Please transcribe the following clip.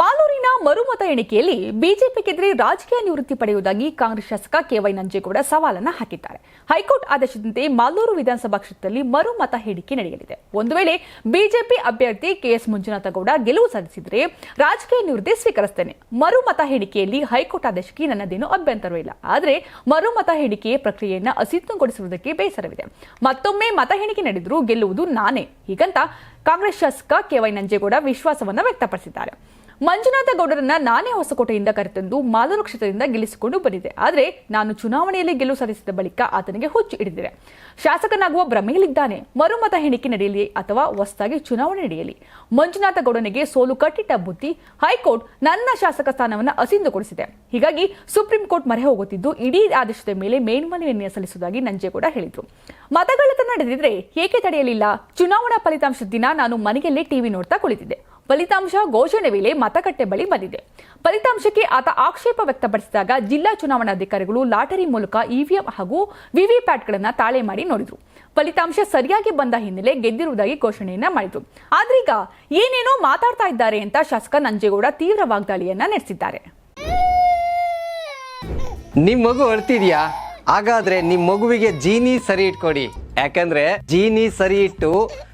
ಮಾಲೂರಿನ ಮರುಮತ ಎಣಿಕೆಯಲ್ಲಿ ಬಿಜೆಪಿಗೆದ್ರೆ ರಾಜಕೀಯ ನಿವೃತ್ತಿ ಪಡೆಯುವುದಾಗಿ ಕಾಂಗ್ರೆಸ್ ಶಾಸಕ ಕೆವೈ ನಂಜೇಗೌಡ ಸವಾಲನ್ನು ಹಾಕಿದ್ದಾರೆ. ಹೈಕೋರ್ಟ್ ಆದೇಶದಂತೆ ಮಾಲೂರು ವಿಧಾನಸಭಾ ಕ್ಷೇತ್ರದಲ್ಲಿ ಮರುಮತ ಹೇಳಿಕೆ ನಡೆಯಲಿದೆ. ಒಂದು ವೇಳೆ ಬಿಜೆಪಿ ಅಭ್ಯರ್ಥಿ ಕೆಎಸ್ ಮಂಜುನಾಥಗೌಡ ಗೆಲುವು ಸಾಧಿಸಿದರೆ ರಾಜಕೀಯ ನಿವೃತ್ತಿ ಸ್ವೀಕರಿಸುತ್ತೇನೆ ಮರುಮತ ಹೇಳಿಕೆಯಲ್ಲಿ ಹೈಕೋರ್ಟ್ ಆದೇಶಕ್ಕೆ ನನ್ನದೇನು ಅಭ್ಯಂತರವಿಲ್ಲ ಆದರೆ ಮರುಮತ ಹೇಳಿಕೆ ಪ್ರಕ್ರಿಯೆಯನ್ನು ಅಸಿತ್ವಗೊಳಿಸುವುದಕ್ಕೆ ಬೇಸರವಿದೆ. ಮತ್ತೊಮ್ಮೆ ಮತ ಎಣಿಕೆ ನಡೆದರೂ ಗೆಲ್ಲುವುದು ನಾನೇ. ಹೀಗಂತ ಕಾಂಗ್ರೆಸ್ ಶಾಸಕ ಕೆವೈ ನಂಜೇಗೌಡ ವಿಶ್ವಾಸವನ್ನ ವ್ಯಕ್ತಪಡಿಸಿದ್ದಾರೆ. ಮಂಜುನಾಥ ಗೌಡರನ್ನ ನಾನೇ ಹೊಸಕೋಟೆಯಿಂದ ಕರೆತಂದು ಮಾಲೂರು ಕ್ಷೇತ್ರದಿಂದ ಗೆಲ್ಲಿಸಿಕೊಂಡು ಬಂದಿದೆ. ಆದರೆ ನಾನು ಚುನಾವಣೆಯಲ್ಲಿ ಗೆಲುವು ಸಾಧಿಸಿದ ಬಳಿಕ ಆತನಿಗೆ ಹುಚ್ಚು ಹಿಡಿದಿದೆ. ಶಾಸಕನಾಗುವ ಭ್ರಮೆಯಲ್ಲಿದ್ದಾನೆ. ಮರುಮತ ಎಣಿಕೆ ನಡೆಯಲಿ ಅಥವಾ ಹೊಸದಾಗಿ ಚುನಾವಣೆ ನಡೆಯಲಿ. ಮಂಜುನಾಥ ಗೌಡನಿಗೆ ಸೋಲು ಕಟ್ಟಿಟ್ಟ ಬುದ್ಧಿ ಹೈಕೋರ್ಟ್ ನನ್ನ ಶಾಸಕ ಸ್ಥಾನವನ್ನು ಅಸಿಂದುಗೊಳಿಸಿದೆ. ಹೀಗಾಗಿ ಸುಪ್ರೀಂ ಕೋರ್ಟ್ ಮರೆ ಹೋಗುತ್ತಿದ್ದು ಇಡೀ ಆದೇಶದ ಮೇಲೆ ಮೇಲ್ಮನವಿಯನ್ನು ಸಲ್ಲಿಸುವುದಾಗಿ ನಂಜೇಗೌಡ ಹೇಳಿದರು. ಮತಗಳ್ಳತನ ನಡೆದಿದ್ರೆ ಏಕೆ ತಡೆಯಲಿಲ್ಲ? ಚುನಾವಣಾ ಫಲಿತಾಂಶದ ದಿನ ನಾನು ಮನೆಯಲ್ಲೇ ಟಿವಿ ನೋಡ್ತಾ ಕುಳಿತಿದ್ದೆ. ಫಲಿತಾಂಶ ಘೋಷಣೆ ವೇಳೆ ಮತಗಟ್ಟೆ ಬಳಿ ಬಂದಿದೆ. ಫಲಿತಾಂಶಕ್ಕೆ ಆತ ಆಕ್ಷೇಪ ವ್ಯಕ್ತಪಡಿಸಿದಾಗ ಜಿಲ್ಲಾ ಚುನಾವಣಾಧಿಕಾರಿಗಳು ಲಾಟರಿ ಮೂಲಕ ಇವಿಎಂ ಹಾಗೂ ವಿವಿಪ್ಯಾಟ್ಗಳನ್ನು ತಾಳೆ ಮಾಡಿ ನೋಡಿದ್ರು. ಫಲಿತಾಂಶ ಸರಿಯಾಗಿ ಬಂದ ಹಿನ್ನೆಲೆ ಗೆದ್ದಿರುವುದಾಗಿ ಘೋಷಣೆಯನ್ನ ಮಾಡಿದ್ರು. ಆದ್ರೀಗ ಏನೇನೋ ಮಾತಾಡ್ತಾ ಇದ್ದಾರೆ ಅಂತ ಶಾಸಕ ನಂಜೇಗೌಡ ತೀವ್ರ ವಾಗ್ದಾಳಿಯನ್ನ ನಡೆಸಿದ್ದಾರೆ. ನಿಮ್ ಮಗು ಅಳ್ತಿದ್ಯಾ? ಹಾಗಾದ್ರೆ ನಿಮ್ ಮಗುವಿಗೆ ಜೀನಿ ಸರಿ ಇಟ್ಕೊಡಿ. ಯಾಕಂದ್ರೆ ಜೀನಿ ಸರಿ ಇಟ್ಟು